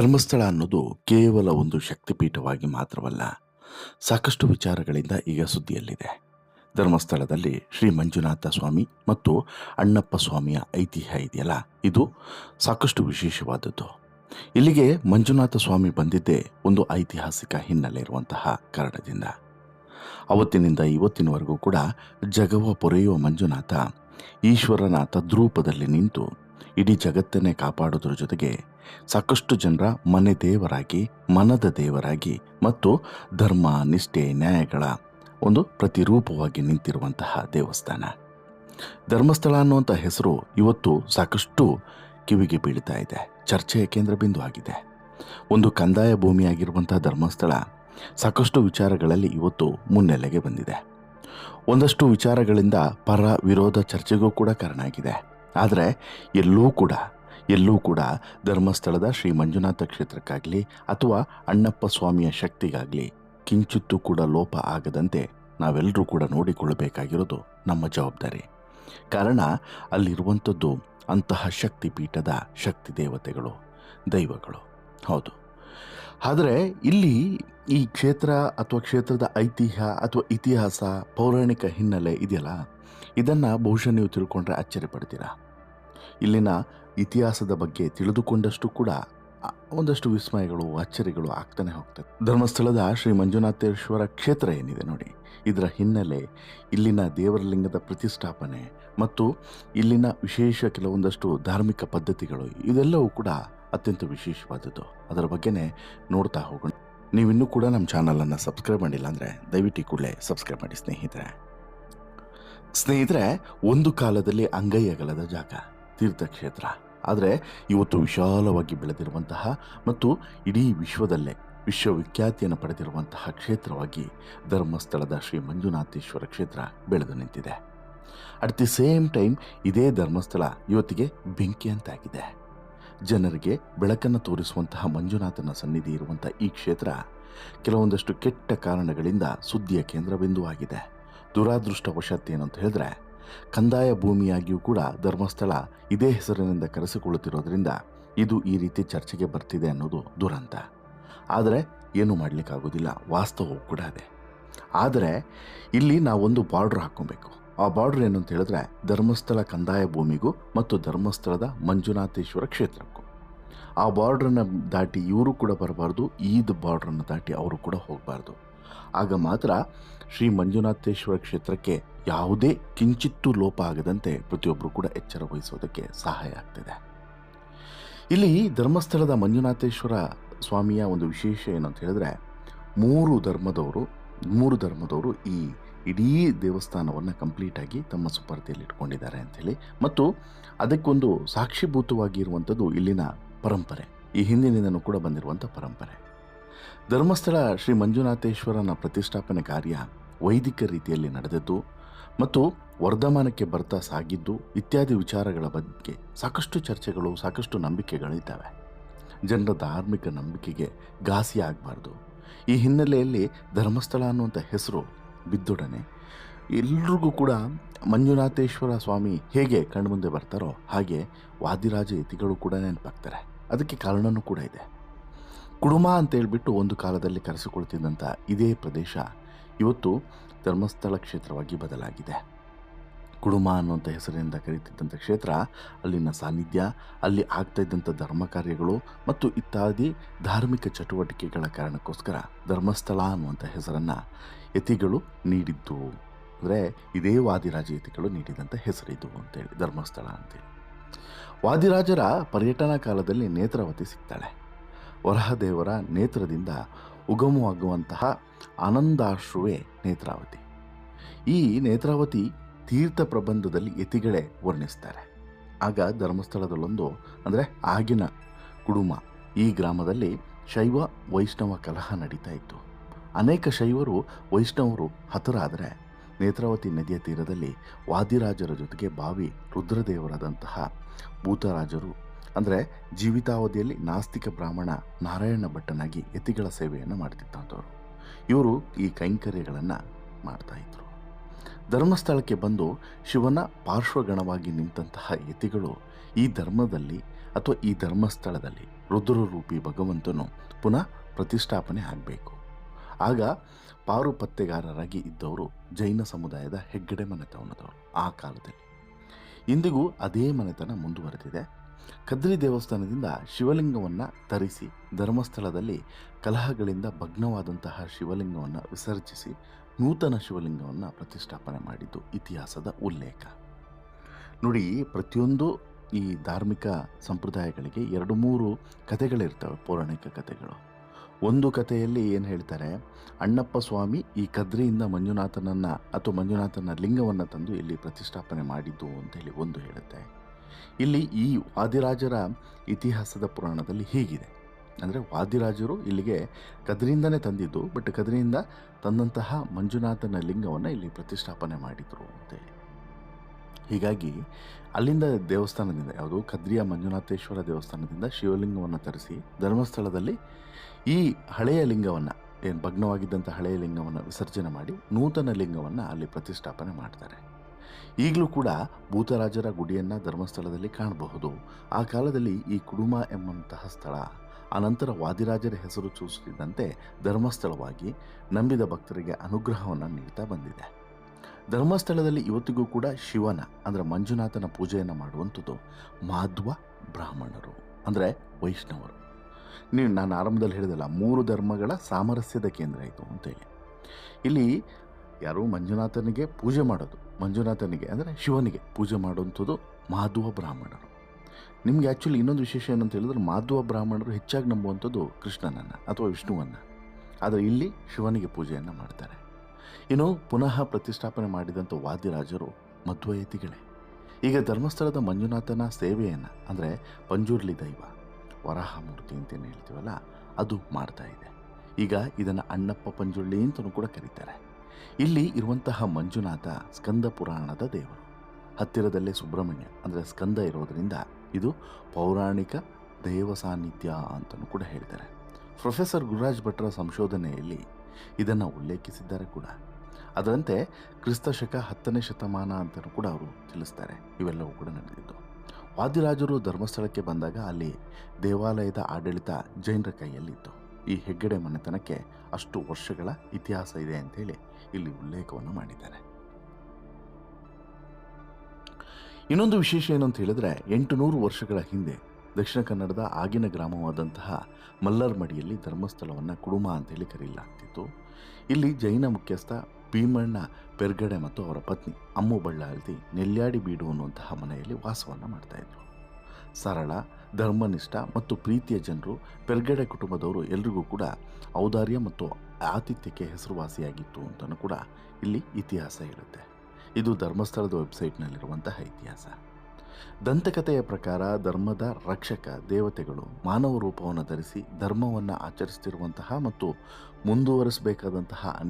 ಧರ್ಮಸ್ಥಳ ಅನ್ನೋದು ಕೇವಲ ಒಂದು ಶಕ್ತಿಪೀಠವಾಗಿ ಮಾತ್ರವಲ್ಲ, ಸಾಕಷ್ಟು ವಿಚಾರಗಳಿಂದ ಈಗ ಸುದ್ದಿಯಲ್ಲಿದೆ. ಧರ್ಮಸ್ಥಳದಲ್ಲಿ ಶ್ರೀ ಮಂಜುನಾಥ ಸ್ವಾಮಿ ಮತ್ತು ಅಣ್ಣಪ್ಪ ಸ್ವಾಮಿಯ ಐತಿಹ್ಯ ಇದೆಯಲ್ಲ, ಇದು ಸಾಕಷ್ಟು ವಿಶೇಷವಾದದ್ದು. ಇಲ್ಲಿಗೆ ಮಂಜುನಾಥ ಸ್ವಾಮಿ ಬಂದಿದ್ದೇ ಒಂದು ಐತಿಹಾಸಿಕ ಹಿನ್ನೆಲೆ ಇರುವಂತಹ ಕಾರಣದಿಂದ. ಅವತ್ತಿನಿಂದ ಇವತ್ತಿನವರೆಗೂ ಕೂಡ ಜಗವ ಪೊರೆಯುವ ಮಂಜುನಾಥ ಈಶ್ವರನ ತದ್ರೂಪದಲ್ಲಿ ನಿಂತು ಇಡೀ ಜಗತ್ತನ್ನೇ ಕಾಪಾಡೋದ್ರ ಜೊತೆಗೆ ಸಾಕಷ್ಟು ಜನರ ಮನೆ ದೇವರಾಗಿ, ಮನದ ದೇವರಾಗಿ ಮತ್ತು ಧರ್ಮ, ನಿಷ್ಠೆ, ನ್ಯಾಯಗಳ ಒಂದು ಪ್ರತಿರೂಪವಾಗಿ ನಿಂತಿರುವಂತಹ ದೇವಸ್ಥಾನ. ಧರ್ಮಸ್ಥಳ ಅನ್ನುವಂಥ ಹೆಸರು ಇವತ್ತು ಸಾಕಷ್ಟು ಕಿವಿಗೆ ಬೀಳ್ತಾ ಇದೆ. ಚರ್ಚೆಯ ಕೇಂದ್ರ ಬಿಂದು ಆಗಿದೆ. ಒಂದು ಕಂದಾಯ ಭೂಮಿಯಾಗಿರುವಂತಹ ಧರ್ಮಸ್ಥಳ ಸಾಕಷ್ಟು ವಿಚಾರಗಳಲ್ಲಿ ಇವತ್ತು ಮುನ್ನೆಲೆಗೆ ಬಂದಿದೆ. ಒಂದಷ್ಟು ವಿಚಾರಗಳಿಂದ ಪರ ವಿರೋಧ ಚರ್ಚೆಗೂ ಕೂಡ ಕಾರಣ ಆಗಿದೆ. ಆದರೆ ಎಲ್ಲೂ ಕೂಡ ಎಲ್ಲೂ ಕೂಡ ಧರ್ಮಸ್ಥಳದ ಶ್ರೀ ಮಂಜುನಾಥ ಕ್ಷೇತ್ರಕ್ಕಾಗಲಿ ಅಥವಾ ಅಣ್ಣಪ್ಪ ಸ್ವಾಮಿಯ ಶಕ್ತಿಗಾಗಲಿ ಕಿಂಚಿತ್ತೂ ಕೂಡ ಲೋಪ ಆಗದಂತೆ ನಾವೆಲ್ಲರೂ ಕೂಡ ನೋಡಿಕೊಳ್ಳಬೇಕಾಗಿರೋದು ನಮ್ಮ ಜವಾಬ್ದಾರಿ. ಕಾರಣ ಅಲ್ಲಿರುವಂಥದ್ದು ಅಂತಹ ಶಕ್ತಿ ಪೀಠದ ಶಕ್ತಿ ದೇವತೆಗಳು, ದೈವಗಳು. ಹೌದು. ಆದರೆ ಇಲ್ಲಿ ಈ ಕ್ಷೇತ್ರ ಅಥವಾ ಕ್ಷೇತ್ರದ ಐತಿಹ್ಯ ಅಥವಾ ಇತಿಹಾಸ ಪೌರಾಣಿಕ ಹಿನ್ನೆಲೆ ಇದೆಯಲ್ಲ? ಇದನ್ನು ಬಹುಶಃ ನೀವು ತಿಳ್ಕೊಂಡ್ರೆ ಅಚ್ಚರಿ ಪಡ್ತೀರಾ? ಇಲ್ಲಿನ ಇತಿಹಾಸದ ಬಗ್ಗೆ ತಿಳಿದುಕೊಂಡಷ್ಟು ಕೂಡ ಒಂದಷ್ಟು ವಿಸ್ಮಯಗಳು, ಅಚ್ಚರಿಗಳು ಆಗ್ತಾನೆ ಹೋಗ್ತದೆ. ಧರ್ಮಸ್ಥಳದ ಶ್ರೀ ಮಂಜುನಾಥೇಶ್ವರ ಕ್ಷೇತ್ರ ಏನಿದೆ ನೋಡಿ. ಇದರ ಹಿನ್ನೆಲೆ ಇಲ್ಲಿನ ದೇವರಲಿಂಗದ ಪ್ರತಿಷ್ಠಾಪನೆ ಮತ್ತು ಇಲ್ಲಿನ ವಿಶೇಷ ಕೆಲವೊಂದಷ್ಟು ಧಾರ್ಮಿಕ ಪದ್ಧತಿಗಳು, ಇದೆಲ್ಲವೂ ಕೂಡ ಅತ್ಯಂತ ವಿಶೇಷವಾದದ್ದು. ಅದರ ಬಗ್ಗೆನೇ ನೋಡ್ತಾ ಹೋಗೋಣ. ನೀವಿನ್ನೂ ಕೂಡ ನಮ್ಮ ಚಾನಲನ್ನು ಸಬ್ಸ್ಕ್ರೈಬ್ ಮಾಡಿಲ್ಲ ಅಂದರೆ ದಯವಿಟ್ಟು ಕೂಡಲೇ ಸಬ್ಸ್ಕ್ರೈಬ್ ಮಾಡಿ ಸ್ನೇಹಿತರೆ. ಸ್ನೇಹಿತರೆ, ಒಂದು ಕಾಲದಲ್ಲಿ ಅಂಗೈ ಅಗಲದ ಜಾಗ. ತೀರ್ಥಕ್ಷೇತ್ರ. ಆದರೆ ಇವತ್ತು ವಿಶಾಲವಾಗಿ ಬೆಳೆದಿರುವಂತಹ ಮತ್ತು ಇಡೀ ವಿಶ್ವದಲ್ಲೇ ವಿಶ್ವವಿಖ್ಯಾತಿಯನ್ನು ಪಡೆದಿರುವಂತಹ ಕ್ಷೇತ್ರವಾಗಿ ಧರ್ಮಸ್ಥಳದ ಶ್ರೀ ಮಂಜುನಾಥೇಶ್ವರ ಕ್ಷೇತ್ರ ಬೆಳೆದು ನಿಂತಿದೆ. ಅಟ್ ದಿ ಸೇಮ್ ಟೈಮ್ ಇದೇ ಧರ್ಮಸ್ಥಳ ಇವತ್ತಿಗೆ ಬೆಂಕಿ ಅಂತಾಗಿದೆ. ಜನರಿಗೆ ಬೆಳಕನ್ನು ತೋರಿಸುವಂತಹ ಮಂಜುನಾಥನ ಸನ್ನಿಧಿ ಇರುವಂಥ ಈ ಕ್ಷೇತ್ರ ಕೆಲವೊಂದಷ್ಟು ಕೆಟ್ಟ ಕಾರಣಗಳಿಂದ ಸುದ್ದಿಯ ಕೇಂದ್ರಬಿಂದುವಾಗಿದೆ. ದುರಾದೃಷ್ಟವಶಾತ್ ಏನಂತ ಹೇಳಿದ್ರೆ ಕಂದಾಯ ಭೂಮಿಯಾಗಿಯೂ ಕೂಡ ಧರ್ಮಸ್ಥಳ ಇದೇ ಹೆಸರಿನಿಂದ ಕರೆಸಿಕೊಳ್ಳುತ್ತಿರೋದ್ರಿಂದ ಇದು ಈ ರೀತಿ ಚರ್ಚೆಗೆ ಬರ್ತಿದೆ ಅನ್ನೋದು ದುರಂತ. ಆದರೆ ಏನು ಮಾಡಲಿಕ್ಕಾಗೋದಿಲ್ಲ, ವಾಸ್ತವವು ಕೂಡ ಅದೇ. ಆದರೆ ಇಲ್ಲಿ ನಾವೊಂದು ಬಾರ್ಡ್ರ್ ಹಾಕ್ಕೊಬೇಕು. ಆ ಬಾರ್ಡ್ರ್ ಏನು ಅಂತ ಹೇಳಿದ್ರೆ ಧರ್ಮಸ್ಥಳ ಕಂದಾಯ ಭೂಮಿಗೂ ಮತ್ತು ಧರ್ಮಸ್ಥಳದ ಮಂಜುನಾಥೇಶ್ವರ ಕ್ಷೇತ್ರಕ್ಕೂ. ಆ ಬಾರ್ಡ್ರನ್ನ ದಾಟಿ ಇವರು ಕೂಡ ಬರಬಾರ್ದು, ಈದ್ ಬಾರ್ಡ್ರನ್ನು ದಾಟಿ ಅವರು ಕೂಡ ಹೋಗಬಾರ್ದು. ಆಗ ಮಾತ್ರ ಶ್ರೀ ಮಂಜುನಾಥೇಶ್ವರ ಕ್ಷೇತ್ರಕ್ಕೆ ಯಾವುದೇ ಕಿಂಚಿತ್ತೂ ಲೋಪ ಆಗದಂತೆ ಪ್ರತಿಯೊಬ್ಬರು ಕೂಡ ಎಚ್ಚರ ವಹಿಸೋದಕ್ಕೆ ಸಹಾಯ ಆಗ್ತಿದೆ. ಇಲ್ಲಿ ಧರ್ಮಸ್ಥಳದ ಮಂಜುನಾಥೇಶ್ವರ ಸ್ವಾಮಿಯ ಒಂದು ವಿಶೇಷ ಏನಂತ ಹೇಳಿದ್ರೆ, ಮೂರು ಧರ್ಮದವರು ಮೂರು ಧರ್ಮದವರು ಈ ಇಡೀ ದೇವಸ್ಥಾನವನ್ನು ಕಂಪ್ಲೀಟಾಗಿ ತಮ್ಮ ಸುಪರ್ದಿಯಲ್ಲಿ ಇಟ್ಕೊಂಡಿದ್ದಾರೆ ಅಂಥೇಳಿ ಮತ್ತು ಅದಕ್ಕೊಂದು ಸಾಕ್ಷಿಭೂತವಾಗಿರುವಂಥದ್ದು ಇಲ್ಲಿನ ಪರಂಪರೆ. ಈ ಹಿಂದಿನಿಂದನೂ ಕೂಡ ಬಂದಿರುವಂಥ ಪರಂಪರೆ. ಧರ್ಮಸ್ಥಳ ಶ್ರೀ ಮಂಜುನಾಥೇಶ್ವರನ ಪ್ರತಿಷ್ಠಾಪನೆ ಕಾರ್ಯ ವೈದಿಕ ರೀತಿಯಲ್ಲಿ ನಡೆದದ್ದು ಮತ್ತು ವರ್ಧಮಾನಕ್ಕೆ ಬರ್ತಾ ಸಾಗಿದ್ದು ಇತ್ಯಾದಿ ವಿಚಾರಗಳ ಬಗ್ಗೆ ಸಾಕಷ್ಟು ಚರ್ಚೆಗಳು, ಸಾಕಷ್ಟು ನಂಬಿಕೆಗಳಿದ್ದಾವೆ. ಜನರ ಧಾರ್ಮಿಕ ನಂಬಿಕೆಗೆ ಘಾಸಿ ಆಗಬಾರ್ದು. ಈ ಹಿನ್ನೆಲೆಯಲ್ಲಿ ಧರ್ಮಸ್ಥಳ ಅನ್ನುವಂಥ ಹೆಸರು ಬಿದ್ದೊಡನೆ. ಎಲ್ರಿಗೂ ಕೂಡ ಮಂಜುನಾಥೇಶ್ವರ ಸ್ವಾಮಿ ಹೇಗೆ ಕಣ್ಮುಂದೆ ಬರ್ತಾರೋ ಹಾಗೆ ವಾದಿರಾಜ ಯತಿಗಳು ಕೂಡ ನೆನಪಾಗ್ತಾರೆ. ಅದಕ್ಕೆ ಕಾರಣವೂ ಕೂಡ ಇದೆ. ಕುಡುಮ ಅಂತ ಹೇಳ್ಬಿಟ್ಟು ಒಂದು ಕಾಲದಲ್ಲಿ ಕರೆಸಿಕೊಳ್ತಿದ್ದಂಥ ಇದೇ ಪ್ರದೇಶ ಇವತ್ತು ಧರ್ಮಸ್ಥಳ ಕ್ಷೇತ್ರವಾಗಿ ಬದಲಾಗಿದೆ. ಕುಡುಮ ಅನ್ನುವಂಥ ಹೆಸರಿನಿಂದ ಕರೀತಿದ್ದಂಥ ಕ್ಷೇತ್ರ ಅಲ್ಲಿನ ಸಾನ್ನಿಧ್ಯ, ಅಲ್ಲಿ ಆಗ್ತಾ ಇದ್ದಂಥ ಧರ್ಮ ಕಾರ್ಯಗಳು ಮತ್ತು ಇತ್ಯಾದಿ ಧಾರ್ಮಿಕ ಚಟುವಟಿಕೆಗಳ ಕಾರಣಕ್ಕೋಸ್ಕರ ಧರ್ಮಸ್ಥಳ ಅನ್ನುವಂಥ ಹೆಸರನ್ನು ಯತಿಗಳು ನೀಡಿದ್ದು. ಅಂದರೆ ಇದೇ ವಾದಿರಾಜ ಯತಿಗಳು ನೀಡಿದಂಥ ಹೆಸರಿದು ಅಂತೇಳಿ ಧರ್ಮಸ್ಥಳ ಅಂತೇಳಿ ವಾದಿರಾಜರ ಪರ್ಯಟನಾ ಕಾಲದಲ್ಲಿ ನೇತ್ರಾವತಿ ಸಿಗ್ತಾಳೆ. ವರಹದೇವರ ನೇತ್ರದಿಂದ ಉಗಮವಾಗುವಂತಹ ಆನಂದಾಶ್ರುವೆ ನೇತ್ರಾವತಿ. ಈ ನೇತ್ರಾವತಿ ತೀರ್ಥ ಪ್ರಬಂಧದಲ್ಲಿ ಯತಿಗಳೇ ವರ್ಣಿಸ್ತಾರೆ. ಆಗ ಧರ್ಮಸ್ಥಳದಲ್ಲೊಂದು, ಅಂದರೆ ಆಗಿನ ಕುಡುಮ, ಈ ಗ್ರಾಮದಲ್ಲಿ ಶೈವ ವೈಷ್ಣವ ಕಲಹ ನಡೀತಾ ಇತ್ತು. ಅನೇಕ ಶೈವರು ವೈಷ್ಣವರು ಹತರಾದರೆ ನೇತ್ರಾವತಿ ನದಿಯ ತೀರದಲ್ಲಿ ವಾದಿರಾಜರ ಜೊತೆಗೆ ಬಾವಿ ರುದ್ರದೇವರಾದಂತಹ ಭೂತರಾಜರು ಅಂದರೆ ಜೀವಿತಾವಧಿಯಲ್ಲಿ ನಾಸ್ತಿಕ ಬ್ರಾಹ್ಮಣ ನಾರಾಯಣ ಭಟ್ಟನಾಗಿ ಯತಿಗಳ ಸೇವೆಯನ್ನು ಮಾಡ್ತಿದ್ದಂಥವ್ರು. ಇವರು ಈ ಕೈಂಕರ್ಯಗಳನ್ನು ಮಾಡ್ತಾಯಿದ್ರು ಧರ್ಮಸ್ಥಳಕ್ಕೆ ಬಂದು ಶಿವನ ಪಾರ್ಶ್ವಗಣವಾಗಿ ನಿಂತಹ ಯತಿಗಳು ಈ ಧರ್ಮದಲ್ಲಿ ಅಥವಾ ಈ ಧರ್ಮಸ್ಥಳದಲ್ಲಿ ರುದ್ರರೂಪಿ ಭಗವಂತನು ಪುನಃ ಪ್ರತಿಷ್ಠಾಪನೆ ಆಗಬೇಕು. ಆಗ ಪಾರುಪತ್ತೆಗಾರರಾಗಿ ಇದ್ದವರು ಜೈನ ಸಮುದಾಯದ ಹೆಗ್ಗಡೆ ಮನೆತನದವರು ಆ ಕಾಲದಲ್ಲಿ. ಇಂದಿಗೂ ಅದೇ ಮನೆತನ ಮುಂದುವರೆದಿದೆ. ಕದ್ರಿ ದೇವಸ್ಥಾನದಿಂದ ಶಿವಲಿಂಗವನ್ನು ತರಿಸಿ ಧರ್ಮಸ್ಥಳದಲ್ಲಿ ಕಲಹಗಳಿಂದ ಭಗ್ನವಾದಂತಹ ಶಿವಲಿಂಗವನ್ನು ವಿಸರ್ಜಿಸಿ ನೂತನ ಶಿವಲಿಂಗವನ್ನು ಪ್ರತಿಷ್ಠಾಪನೆ ಮಾಡಿದ್ದು ಇತಿಹಾಸದ ಉಲ್ಲೇಖ. ನೋಡಿ, ಪ್ರತಿಯೊಂದು ಈ ಧಾರ್ಮಿಕ ಸಂಪ್ರದಾಯಗಳಿಗೆ ಎರಡು ಮೂರು ಕಥೆಗಳಿರ್ತವೆ, ಪೌರಾಣಿಕ ಕಥೆಗಳು. ಒಂದು ಕಥೆಯಲ್ಲಿ ಏನು ಹೇಳ್ತಾರೆ, ಅಣ್ಣಪ್ಪ ಸ್ವಾಮಿ ಈ ಕದ್ರಿಯಿಂದ ಮಂಜುನಾಥನನ್ನು ಅಥವಾ ಮಂಜುನಾಥನ ಲಿಂಗವನ್ನು ತಂದು ಇಲ್ಲಿ ಪ್ರತಿಷ್ಠಾಪನೆ ಮಾಡಿದ್ದು ಅಂತೇಳಿ ಒಂದು ಹೇಳುತ್ತೆ. ಇಲ್ಲಿ ಈ ವಾದಿರಾಜರ ಇತಿಹಾಸದ ಪುರಾಣದಲ್ಲಿ ಹೀಗಿದೆ. ಅಂದರೆ ವಾದಿರಾಜರು ಇಲ್ಲಿಗೆ ಕದ್ರಿಯಿಂದನೇ ತಂದಿದ್ದು ಬಟ್ ಕದ್ರಿಯಿಂದ ತಂದಂತಹ ಮಂಜುನಾಥನ ಲಿಂಗವನ್ನು ಇಲ್ಲಿ ಪ್ರತಿಷ್ಠಾಪನೆ ಮಾಡಿದರು ಅಂತೇಳಿ. ಹೀಗಾಗಿ ಅಲ್ಲಿಂದ ದೇವಸ್ಥಾನದಿಂದ, ಯಾವುದು ಕದ್ರಿಯ ಮಂಜುನಾಥೇಶ್ವರ ದೇವಸ್ಥಾನದಿಂದ ಶಿವಲಿಂಗವನ್ನು ತರಿಸಿ ಧರ್ಮಸ್ಥಳದಲ್ಲಿ ಈ ಹಳೆಯ ಲಿಂಗವನ್ನು, ಏನು ಭಗ್ನವಾಗಿದ್ದಂಥ ಹಳೆಯ ಲಿಂಗವನ್ನು ವಿಸರ್ಜನೆ ಮಾಡಿ ನೂತನ ಲಿಂಗವನ್ನು ಅಲ್ಲಿ ಪ್ರತಿಷ್ಠಾಪನೆ ಮಾಡ್ತಾರೆ. ಈಗಲೂ ಕೂಡ ಭೂತರಾಜರ ಗುಡಿಯನ್ನು ಧರ್ಮಸ್ಥಳದಲ್ಲಿ ಕಾಣಬಹುದು. ಆ ಕಾಲದಲ್ಲಿ ಈ ಕುಡುಮ ಎಂಬಂತಹ ಸ್ಥಳ ಅನಂತರ ವಾದಿರಾಜರ ಹೆಸರು ಸೂಚಿಸಿದಂತೆ ಧರ್ಮಸ್ಥಳವಾಗಿ ನಂಬಿದ ಭಕ್ತರಿಗೆ ಅನುಗ್ರಹವನ್ನು ನೀಡ್ತಾ ಬಂದಿದೆ. ಧರ್ಮಸ್ಥಳದಲ್ಲಿ ಇವತ್ತಿಗೂ ಕೂಡ ಶಿವನ, ಅಂದರೆ ಮಂಜುನಾಥನ ಪೂಜೆಯನ್ನು ಮಾಡುವಂಥದ್ದು ಮಾಧ್ವ ಬ್ರಾಹ್ಮಣರು, ಅಂದರೆ ವೈಷ್ಣವರು. ನೀವು ನಾನು ಆರಂಭದಲ್ಲಿ ಹೇಳಿದಲ್ಲ, ಮೂರು ಧರ್ಮಗಳ ಸಾಮರಸ್ಯದ ಕೇಂದ್ರ ಇದು ಅಂತೇಳಿ. ಇಲ್ಲಿ ಯಾರು ಮಂಜುನಾಥನಿಗೆ ಪೂಜೆ ಮಾಡೋದು ಮಂಜುನಾಥನಿಗೆ, ಅಂದರೆ ಶಿವನಿಗೆ ಪೂಜೆ ಮಾಡುವಂಥದ್ದು ಮಾಧುವ ಬ್ರಾಹ್ಮಣರು. ನಿಮಗೆ ಆ್ಯಕ್ಚುಲಿ ಇನ್ನೊಂದು ವಿಶೇಷ ಏನಂತ ಹೇಳಿದ್ರೆ ಮಾಧುವ ಬ್ರಾಹ್ಮಣರು ಹೆಚ್ಚಾಗಿ ನಂಬುವಂಥದ್ದು ಕೃಷ್ಣನನ್ನು ಅಥವಾ ವಿಷ್ಣುವನ್ನು. ಆದರೆ ಇಲ್ಲಿ ಶಿವನಿಗೆ ಪೂಜೆಯನ್ನು ಮಾಡ್ತಾರೆ. ಇನ್ನು ಪುನಃ ಪ್ರತಿಷ್ಠಾಪನೆ ಮಾಡಿದಂಥ ವಾದ್ಯರಾಜರು ಮಧ್ವಯತಿಗಳೇ. ಈಗ ಧರ್ಮಸ್ಥಳದ ಮಂಜುನಾಥನ ಸೇವೆಯನ್ನು, ಅಂದರೆ ಪಂಜುರ್ಲಿ ದೈವ, ವರಾಹಮೂರ್ತಿ ಅಂತೇನು ಹೇಳ್ತೀವಲ್ಲ, ಅದು ಮಾಡ್ತಾ ಇದೆ. ಈಗ ಇದನ್ನು ಅಣ್ಣಪ್ಪ ಪಂಜುರ್ಲಿ ಅಂತಲೂ ಕೂಡ ಕರೀತಾರೆ. ಇಲ್ಲಿ ಇರುವಂತಹ ಮಂಜುನಾಥ ಸ್ಕಂದ ಪುರಾಣದ ದೇವರು. ಹತ್ತಿರದಲ್ಲೇ ಸುಬ್ರಹ್ಮಣ್ಯ, ಅಂದರೆ ಸ್ಕಂದ ಇರೋದರಿಂದ ಇದು ಪೌರಾಣಿಕ ದೇವ ಸಾನ್ನಿಧ್ಯ ಅಂತಲೂ ಕೂಡ ಹೇಳ್ತಾರೆ ಪ್ರೊಫೆಸರ್ ಗುರುರಾಜ್ ಭಟ್ರ ಸಂಶೋಧನೆಯಲ್ಲಿ ಇದನ್ನು ಉಲ್ಲೇಖಿಸಿದ್ದಾರೆ ಕೂಡ. ಅದರಂತೆ ಕ್ರಿಸ್ತ ಶಕ ಹತ್ತನೇ ಶತಮಾನ ಅಂತಲೂ ಕೂಡ ಅವರು ತಿಳಿಸ್ತಾರೆ. ಇವೆಲ್ಲವೂ ಕೂಡ ನಡೆದಿದ್ದು. ವಾದಿರಾಜರು ಧರ್ಮಸ್ಥಳಕ್ಕೆ ಬಂದಾಗ ಅಲ್ಲಿ ದೇವಾಲಯದ ಆಡಳಿತ ಜೈನರ ಕೈಯಲ್ಲಿತ್ತು. ಈ ಹೆಗ್ಗಡೆ ಮನೆತನಕ್ಕೆ ಅಷ್ಟು ವರ್ಷಗಳ ಇತಿಹಾಸ ಇದೆ ಅಂತೇಳಿ ಇಲ್ಲಿ ಉಲ್ಲೇಖವನ್ನು ಮಾಡಿದ್ದಾರೆ. ಇನ್ನೊಂದು ವಿಶೇಷ ಏನು ಅಂತ ಹೇಳಿದ್ರೆ ಎಂಟು ನೂರು ವರ್ಷಗಳ ಹಿಂದೆ ದಕ್ಷಿಣ ಕನ್ನಡದ ಆಗಿನ ಗ್ರಾಮವಾದಂತಹ ಮಲ್ಲರ್ಮಡಿಯಲ್ಲಿ ಧರ್ಮಸ್ಥಳವನ್ನು ಕುಡುಮ ಅಂತೇಳಿ ಕರೆಯಲಾಗ್ತಿತ್ತು. ಇಲ್ಲಿ ಜೈನ ಮುಖ್ಯಸ್ಥ ಭೀಮಣ್ಣ ಪೆರ್ಗಡೆ ಮತ್ತು ಅವರ ಪತ್ನಿ ಅಮ್ಮು ಬಳ್ಳಾಳ್ತಿ ನೆಲ್ಯಾಡಿ ಬೀಡು ಅನ್ನುವಂತಹ ಮನೆಯಲ್ಲಿ ವಾಸವನ್ನು ಮಾಡ್ತಾಯಿದ್ರು ಸರಳ, ಧರ್ಮನಿಷ್ಠ ಮತ್ತು ಪ್ರೀತಿಯ ಜನರು ಪೆರ್ಗಡೆ ಕುಟುಂಬದವರು ಎಲ್ರಿಗೂ ಕೂಡ ಔದಾರ್ಯ ಮತ್ತು ಆತಿಥ್ಯಕ್ಕೆ ಹೆಸರುವಾಸಿಯಾಗಿತ್ತು ಅಂತಲೂ ಕೂಡ ಇಲ್ಲಿ ಇತಿಹಾಸ ಹೇಳುತ್ತೆ. ಇದು ಧರ್ಮಸ್ಥಳದ ವೆಬ್ಸೈಟ್ನಲ್ಲಿರುವಂತಹ ಇತಿಹಾಸ. ದಂತಕಥೆಯ ಪ್ರಕಾರ ಧರ್ಮದ ರಕ್ಷಕ ದೇವತೆಗಳು ಮಾನವ ರೂಪವನ್ನು ಧರಿಸಿ ಧರ್ಮವನ್ನು ಆಚರಿಸುತ್ತಿರುವಂತಹ ಮತ್ತು ಮುಂದುವರಿಸಬೇಕಾದಂತಹ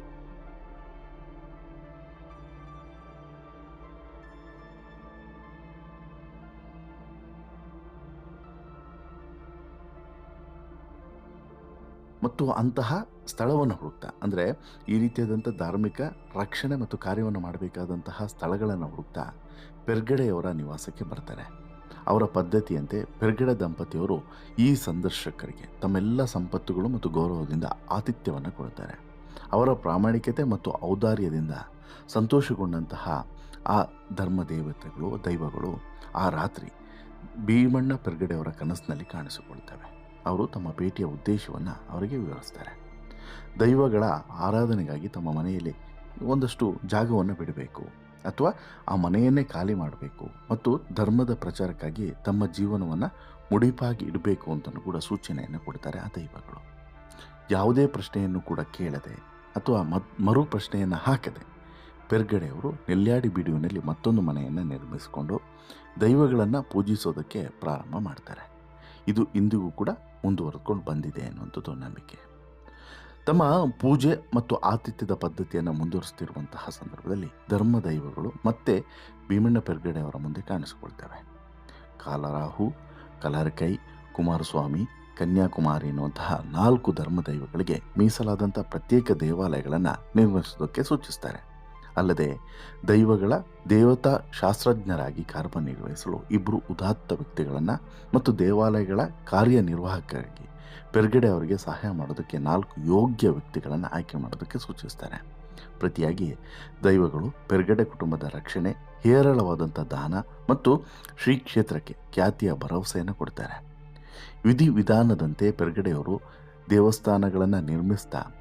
ಮತ್ತು ಅಂತಹ ಸ್ಥಳವನ್ನು ಹುಡುಕ್ತಾ, ಅಂದರೆ ಈ ರೀತಿಯಾದಂಥ ಧಾರ್ಮಿಕ ರಕ್ಷಣೆ ಮತ್ತು ಕಾರ್ಯವನ್ನು ಮಾಡಬೇಕಾದಂತಹ ಸ್ಥಳಗಳನ್ನು ಹುಡುಕ್ತಾ ಪೆರ್ಗಡೆಯವರ ನಿವಾಸಕ್ಕೆ ಬರ್ತಾರೆ. ಅವರ ಪದ್ಧತಿಯಂತೆ ಪೆರ್ಗಡೆ ದಂಪತಿಯವರು ಈ ಸಂದರ್ಶಕರಿಗೆ ತಮ್ಮೆಲ್ಲ ಸಂಪತ್ತುಗಳು ಮತ್ತು ಗೌರವದಿಂದ ಆತಿಥ್ಯವನ್ನು ಕೊಡ್ತಾರೆ ಅವರ ಪ್ರಾಮಾಣಿಕತೆ ಮತ್ತು ಔದಾರ್ಯದಿಂದ ಸಂತೋಷಗೊಂಡಂತಹ ಆ ಧರ್ಮ ದೇವತೆಗಳು ದೈವಗಳು ಆ ರಾತ್ರಿ ಭೀಮಣ್ಣ ಪೆರ್ಗಡೆಯವರ ಕನಸಿನಲ್ಲಿ ಕಾಣಿಸಿಕೊಳ್ತವೆ ಅವರು ತಮ್ಮ ಭೇಟಿಯ ಉದ್ದೇಶವನ್ನು ಅವರಿಗೆ ವಿವರಿಸ್ತಾರೆ. ದೈವಗಳ ಆರಾಧನೆಗಾಗಿ ತಮ್ಮ ಮನೆಯಲ್ಲಿ ಒಂದಷ್ಟು ಜಾಗವನ್ನು ಬಿಡಬೇಕು ಅಥವಾ ಆ ಮನೆಯನ್ನೇ ಖಾಲಿ ಮಾಡಬೇಕು ಮತ್ತು ಧರ್ಮದ ಪ್ರಚಾರಕ್ಕಾಗಿ ತಮ್ಮ ಜೀವನವನ್ನು ಮುಡಿಪಾಗಿ ಇಡಬೇಕು ಅಂತಲೂ ಕೂಡ ಸೂಚನೆಯನ್ನು ಕೊಡ್ತಾರೆ ಆ ದೈವಗಳು. ಯಾವುದೇ ಪ್ರಶ್ನೆಯನ್ನು ಕೂಡ ಕೇಳದೆ ಅಥವಾ ಮರು ಪ್ರಶ್ನೆಯನ್ನು ಹಾಕದೆ ಪೆರ್ಗಡೆಯವರು ನೆಲ್ಯಾಡಿ ಬಿಡುವಿನಲ್ಲಿ ಮತ್ತೊಂದು ಮನೆಯನ್ನು ನಿರ್ಮಿಸಿಕೊಂಡು ದೈವಗಳನ್ನು ಪೂಜಿಸೋದಕ್ಕೆ ಪ್ರಾರಂಭ ಮಾಡ್ತಾರೆ. ಇದು ಇಂದಿಗೂ ಕೂಡ ಮುಂದುವರೆದುಕೊಂಡು ಬಂದಿದೆ ಅನ್ನುವಂಥದ್ದು ನಂಬಿಕೆ. ತಮ್ಮ ಪೂಜೆ ಮತ್ತು ಆತಿಥ್ಯದ ಪದ್ಧತಿಯನ್ನು ಮುಂದುವರಿಸ್ತಿರುವಂತಹ ಸಂದರ್ಭದಲ್ಲಿ ಧರ್ಮ ದೈವಗಳು ಮತ್ತೆ ಭೀಮಣ್ಣ ಪೆರ್ಗಡೆಯವರ ಮುಂದೆ ಕಾಣಿಸಿಕೊಳ್ತವೆ. ಕಾಲರಾಹು ಕಲರಕೈ ಕುಮಾರಸ್ವಾಮಿ, ಕನ್ಯಾಕುಮಾರಿ ಎನ್ನುವಂತಹ ನಾಲ್ಕು ಧರ್ಮ ದೈವಗಳಿಗೆ ಮೀಸಲಾದಂಥ ಪ್ರತ್ಯೇಕ ದೇವಾಲಯಗಳನ್ನು ನಿರ್ಮಿಸೋದಕ್ಕೆ ಸೂಚಿಸ್ತಾರೆ. ಅಲ್ಲದೆ ದೈವಗಳ ದೇವತಾ ಶಾಸ್ತ್ರಜ್ಞರಾಗಿ ಕಾರ್ಯನಿರ್ವಹಿಸಲು ಇಬ್ಬರು ಉದಾತ್ತ ವ್ಯಕ್ತಿಗಳನ್ನು ಮತ್ತು ದೇವಾಲಯಗಳ ಕಾರ್ಯನಿರ್ವಾಹಕರಾಗಿ ಪೆರ್ಗಡೆ ಅವರಿಗೆ ಸಹಾಯ ಮಾಡೋದಕ್ಕೆ ನಾಲ್ಕು ಯೋಗ್ಯ ವ್ಯಕ್ತಿಗಳನ್ನು ಆಯ್ಕೆ ಮಾಡೋದಕ್ಕೆ ಸೂಚಿಸ್ತಾರೆ. ಪ್ರತಿಯಾಗಿ ದೈವಗಳು ಪೆರ್ಗಡೆ ಕುಟುಂಬದ ರಕ್ಷಣೆ ಹೇರಳವಾದಂಥ ದಾನ ಮತ್ತು ಶ್ರೀ ಕ್ಷೇತ್ರಕ್ಕೆ ಖ್ಯಾತಿಯ ಭರವಸೆಯನ್ನು ಕೊಡ್ತಾರೆ. ವಿಧಿ ವಿಧಾನದಂತೆ ಪೆರ್ಗಡೆಯವರು ದೇವಸ್ಥಾನಗಳನ್ನು ನಿರ್ಮಿಸ್ತಾ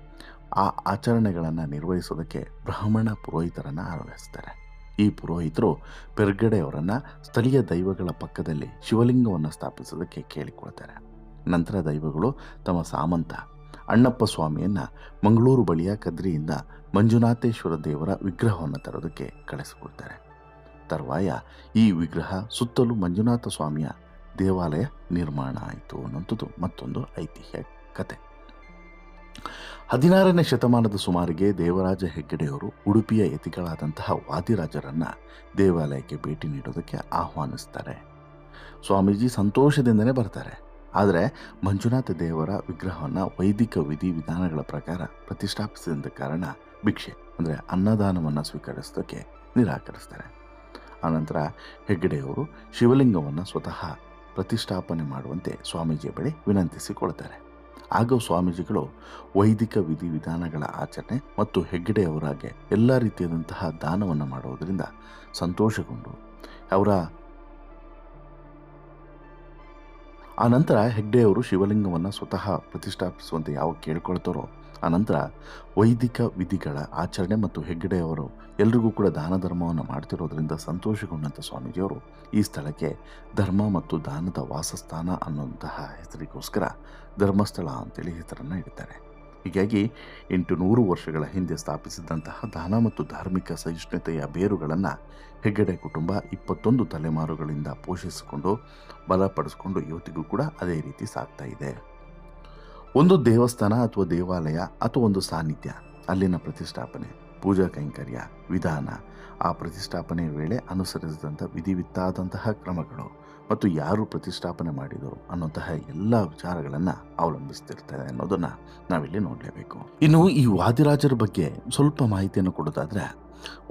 ಆ ಆಚರಣೆಗಳನ್ನು ನಿರ್ವಹಿಸೋದಕ್ಕೆ ಬ್ರಾಹ್ಮಣ ಪುರೋಹಿತರನ್ನು ಆರಂಭಿಸ್ತಾರೆ ಈ ಪುರೋಹಿತರು ಪೆರ್ಗಡೆಯವರನ್ನು ಸ್ಥಳೀಯ ದೈವಗಳ ಪಕ್ಕದಲ್ಲಿ ಶಿವಲಿಂಗವನ್ನು ಸ್ಥಾಪಿಸೋದಕ್ಕೆ ಕೇಳಿಕೊಳ್ತಾರೆ. ನಂತರ ದೈವಗಳು ತಮ್ಮ ಸಾಮಂತ ಅಣ್ಣಪ್ಪ ಸ್ವಾಮಿಯನ್ನು ಮಂಗಳೂರು ಬಳಿಯ ಕದ್ರಿಯಿಂದ ಮಂಜುನಾಥೇಶ್ವರ ದೇವರ ವಿಗ್ರಹವನ್ನು ತರೋದಕ್ಕೆ ಕಳಿಸಿಕೊಡ್ತಾರೆ. ತರುವಾಯ ಈ ವಿಗ್ರಹ ಸುತ್ತಲೂ ಮಂಜುನಾಥ ಸ್ವಾಮಿಯ ದೇವಾಲಯ ನಿರ್ಮಾಣ ಆಯಿತು ಅನ್ನೋಂಥದ್ದು ಮತ್ತೊಂದು ಐತಿಹ್ಯ ಕತೆ. ಹದಿನಾರನೇ ಶತಮಾನದ ಸುಮಾರಿಗೆ ದೇವರಾಜ ಹೆಗ್ಗಡೆಯವರು ಉಡುಪಿಯ ಯತಿಗಳಾದಂತಹ ವಾದಿರಾಜರನ್ನು ದೇವಾಲಯಕ್ಕೆ ಭೇಟಿ ನೀಡೋದಕ್ಕೆ ಆಹ್ವಾನಿಸ್ತಾರೆ. ಸ್ವಾಮೀಜಿ ಸಂತೋಷದಿಂದನೇ ಬರ್ತಾರೆ. ಆದರೆ ಮಂಜುನಾಥ ದೇವರ ವಿಗ್ರಹವನ್ನು ವೈದಿಕ ವಿಧಿವಿಧಾನಗಳ ಪ್ರಕಾರ ಪ್ರತಿಷ್ಠಾಪಿಸಿದ ಕಾರಣ ಭಿಕ್ಷೆ, ಅಂದರೆ ಅನ್ನದಾನವನ್ನು ಸ್ವೀಕರಿಸೋದಕ್ಕೆ ನಿರಾಕರಿಸ್ತಾರೆ. ಆನಂತರ ಹೆಗ್ಗಡೆಯವರು ಶಿವಲಿಂಗವನ್ನು ಸ್ವತಃ ಪ್ರತಿಷ್ಠಾಪನೆ ಮಾಡುವಂತೆ ಸ್ವಾಮೀಜಿಯ ಬಳಿ ವಿನಂತಿಸಿಕೊಳ್ತಾರೆ. ಆಗ ಸ್ವಾಮೀಜಿಗಳು ವೈದಿಕ ವಿಧಿವಿಧಾನಗಳ ಆಚರಣೆ ಮತ್ತು ಹೆಗ್ಗಡೆಯವರಾಗೆ ಎಲ್ಲ ರೀತಿಯಾದಂತಹ ದಾನವನ್ನು ಮಾಡುವುದರಿಂದ ಸಂತೋಷಗೊಂಡು ಅವರ ಆ ನಂತರ ಹೆಗ್ಡೆಯವರು ಶಿವಲಿಂಗವನ್ನು ಸ್ವತಃ ಪ್ರತಿಷ್ಠಾಪಿಸುವಂತೆ ಯಾವ ಕೇಳ್ಕೊಳ್ತಾರೋ ಆನಂತರ ವೈದಿಕ ವಿಧಿಗಳ ಆಚರಣೆ ಮತ್ತು ಹೆಗ್ಗಡೆಯವರು ಎಲ್ರಿಗೂ ಕೂಡ ದಾನ ಧರ್ಮವನ್ನು ಮಾಡ್ತಿರೋದ್ರಿಂದ ಸಂತೋಷಗೊಂಡಂಥ ಸ್ವಾಮೀಜಿಯವರು ಈ ಸ್ಥಳಕ್ಕೆ ಧರ್ಮ ಮತ್ತು ದಾನದ ವಾಸಸ್ಥಾನ ಅನ್ನುವಂತಹ ಹೆಸರಿಗೋಸ್ಕರ ಧರ್ಮಸ್ಥಳ ಅಂತೇಳಿ ಹೆಸರನ್ನು ಇಡ್ತಾರೆ. ಹೀಗಾಗಿ ಎಂಟು ನೂರು ವರ್ಷಗಳ ಹಿಂದೆ ಸ್ಥಾಪಿಸಿದಂತಹ ದಾನ ಮತ್ತು ಧಾರ್ಮಿಕ ಸಹಿಷ್ಣುತೆಯ ಬೇರುಗಳನ್ನು ಹೆಗ್ಗಡೆ ಕುಟುಂಬ ಇಪ್ಪತ್ತೊಂದು ತಲೆಮಾರುಗಳಿಂದ ಪೋಷಿಸಿಕೊಂಡು ಬಲಪಡಿಸಿಕೊಂಡು ಇವತ್ತಿಗೂ ಕೂಡ ಅದೇ ರೀತಿ ಸಾಗ್ತಾ ಇದೆ. ಒಂದು ದೇವಸ್ಥಾನ ಅಥವಾ ದೇವಾಲಯ ಅಥವಾ ಒಂದು ಸಾನ್ನಿಧ್ಯ, ಅಲ್ಲಿನ ಪ್ರತಿಷ್ಠಾಪನೆ, ಪೂಜಾ ಕೈಂಕರ್ಯ, ವಿಧಾನ, ಆ ಪ್ರತಿಷ್ಠಾಪನೆ ವೇಳೆ ಅನುಸರಿಸಿದಂಥ ವಿಧಿವಿತ್ತಾದಂತಹ ಕ್ರಮಗಳು ಮತ್ತು ಯಾರು ಪ್ರತಿಷ್ಠಾಪನೆ ಮಾಡಿದರು ಅನ್ನೋಂತಹ ಎಲ್ಲ ವಿಚಾರಗಳನ್ನು ಅವಲಂಬಿಸ್ತಿರ್ತದೆ ಅನ್ನೋದನ್ನು ನಾವಿಲ್ಲಿ ನೋಡಲೇಬೇಕು. ಇನ್ನು ಈ ವಾದಿರಾಜರ ಬಗ್ಗೆ ಸ್ವಲ್ಪ ಮಾಹಿತಿಯನ್ನು ಕೊಡೋದಾದರೆ,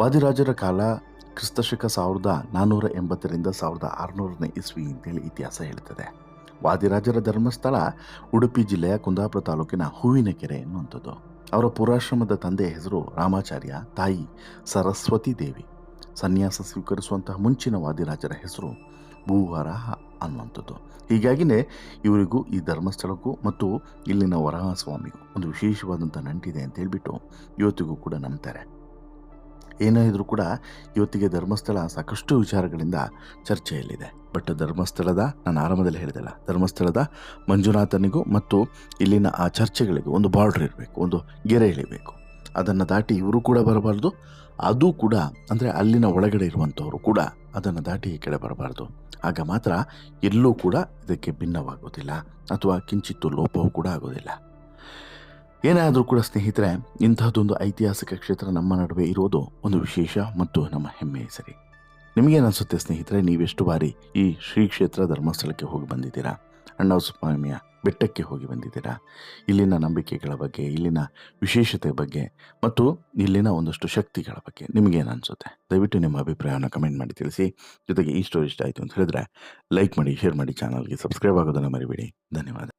ವಾದಿರಾಜರ ಕಾಲ ಕ್ರಿಸ್ತಶಕ ಸಾವಿರದ ನಾನ್ನೂರ ಎಂಬತ್ತರಿಂದ ಸಾವಿರದ ಆರುನೂರನೇ ಇಸ್ವಿ ಅಂತೇಳಿ ಇತಿಹಾಸ ಹೇಳ್ತದೆ. ವಾದಿರಾಜರ ಧರ್ಮಸ್ಥಳ, ಉಡುಪಿ ಜಿಲ್ಲೆಯ ಕುಂದಾಪುರ ತಾಲೂಕಿನ ಹೂವಿನಕೆರೆ ಎನ್ನುವಂಥದ್ದು. ಅವರ ಪುರಾಶ್ರಮದ ತಂದೆ ಹೆಸರು ರಾಮಾಚಾರ್ಯ, ತಾಯಿ ಸರಸ್ವತಿ ದೇವಿ. ಸನ್ಯಾಸ ಸ್ವೀಕರಿಸುವಂತಹ ಮುಂಚಿನ ವಾದಿರಾಜರ ಹೆಸರು ಭೂವರಾಹ ಅನ್ನುವಂಥದ್ದು. ಹೀಗಾಗಿನೇ ಇವರಿಗೂ ಈ ಧರ್ಮಸ್ಥಳಕ್ಕೂ ಮತ್ತು ಇಲ್ಲಿನ ವರಹ ಸ್ವಾಮಿಗೂ ಒಂದು ವಿಶೇಷವಾದಂಥ ನಂಟಿದೆ ಅಂತ ಹೇಳಿಬಿಟ್ಟು ಇವತ್ತಿಗೂ ಕೂಡ ನಂಬ್ತಾರೆ. ಏನೇ ಇದ್ರೂ ಕೂಡ ಇವತ್ತಿಗೆ ಧರ್ಮಸ್ಥಳ ಸಾಕಷ್ಟು ವಿಚಾರಗಳಿಂದ ಚರ್ಚೆಯಲ್ಲಿದೆ. ಬಟ್ ಧರ್ಮಸ್ಥಳದ ನಾನು ಆರಂಭದಲ್ಲಿ ಹೇಳಿದೆಲ್ಲ, ಧರ್ಮಸ್ಥಳದ ಮಂಜುನಾಥನಿಗೂ ಮತ್ತು ಇಲ್ಲಿನ ಆ ಚರ್ಚೆಗಳಿಗೂ ಒಂದು ಬಾರ್ಡ್ರ್ ಇರಬೇಕು, ಒಂದು ಗೆರೆ ಇಳಿಬೇಕು ಅದನ್ನು ದಾಟಿ ಇವರು ಕೂಡ ಬರಬಾರ್ದು, ಅದು ಕೂಡ ಅಂದರೆ ಅಲ್ಲಿನ ಒಳಗಡೆ ಇರುವಂಥವರು ಕೂಡ ಅದನ್ನು ದಾಟಿ ಈ ಕಡೆ ಬರಬಾರ್ದು. ಆಗ ಮಾತ್ರ ಎಲ್ಲೂ ಕೂಡ ಇದಕ್ಕೆ ಭಿನ್ನವಾಗೋದಿಲ್ಲ, ಅಥವಾ ಕಿಂಚಿತ್ತು ಲೋಪವೂ ಕೂಡ ಆಗೋದಿಲ್ಲ. ಏನಾದರೂ ಕೂಡ ಸ್ನೇಹಿತರೆ, ಇಂತಹದ್ದೊಂದು ಐತಿಹಾಸಿಕ ಕ್ಷೇತ್ರ ನಮ್ಮ ನಡುವೆ ಇರೋದು ಒಂದು ವಿಶೇಷ ಮತ್ತು ನಮ್ಮ ಹೆಮ್ಮೆಯ ಸರಿ. ನಿಮಗೇನು ಅನಿಸುತ್ತೆ ಸ್ನೇಹಿತರೆ, ನೀವೆಷ್ಟು ಬಾರಿ ಈ ಶ್ರೀ ಕ್ಷೇತ್ರ ಧರ್ಮಸ್ಥಳಕ್ಕೆ ಹೋಗಿ ಬಂದಿದ್ದೀರಾ? ಅಣ್ಣಸ್ವಾಮಿಯ ಬೆಟ್ಟಕ್ಕೆ ಹೋಗಿ ಬಂದಿದ್ದೀರಾ? ಇಲ್ಲಿನ ನಂಬಿಕೆಗಳ ಬಗ್ಗೆ, ಇಲ್ಲಿನ ವಿಶೇಷತೆ ಬಗ್ಗೆ ಮತ್ತು ಇಲ್ಲಿನ ಒಂದಷ್ಟು ಶಕ್ತಿಗಳ ಬಗ್ಗೆ ನಿಮಗೇನು ಅನಿಸುತ್ತೆ ದಯವಿಟ್ಟು ನಿಮ್ಮ ಅಭಿಪ್ರಾಯವನ್ನು ಕಮೆಂಟ್ ಮಾಡಿ ತಿಳಿಸಿ. ಜೊತೆಗೆ ಈ ಸ್ಟೋರಿ ಇಷ್ಟ ಆಯಿತು ಅಂತ ಹೇಳಿದ್ರೆ ಲೈಕ್ ಮಾಡಿ ಶೇರ್ ಮಾಡಿ ಚಾನಲ್ಗೆ ಸಬ್ಸ್ಕ್ರೈಬ್ ಆಗೋದನ್ನು ಮರಿಬೇಡಿ. ಧನ್ಯವಾದ.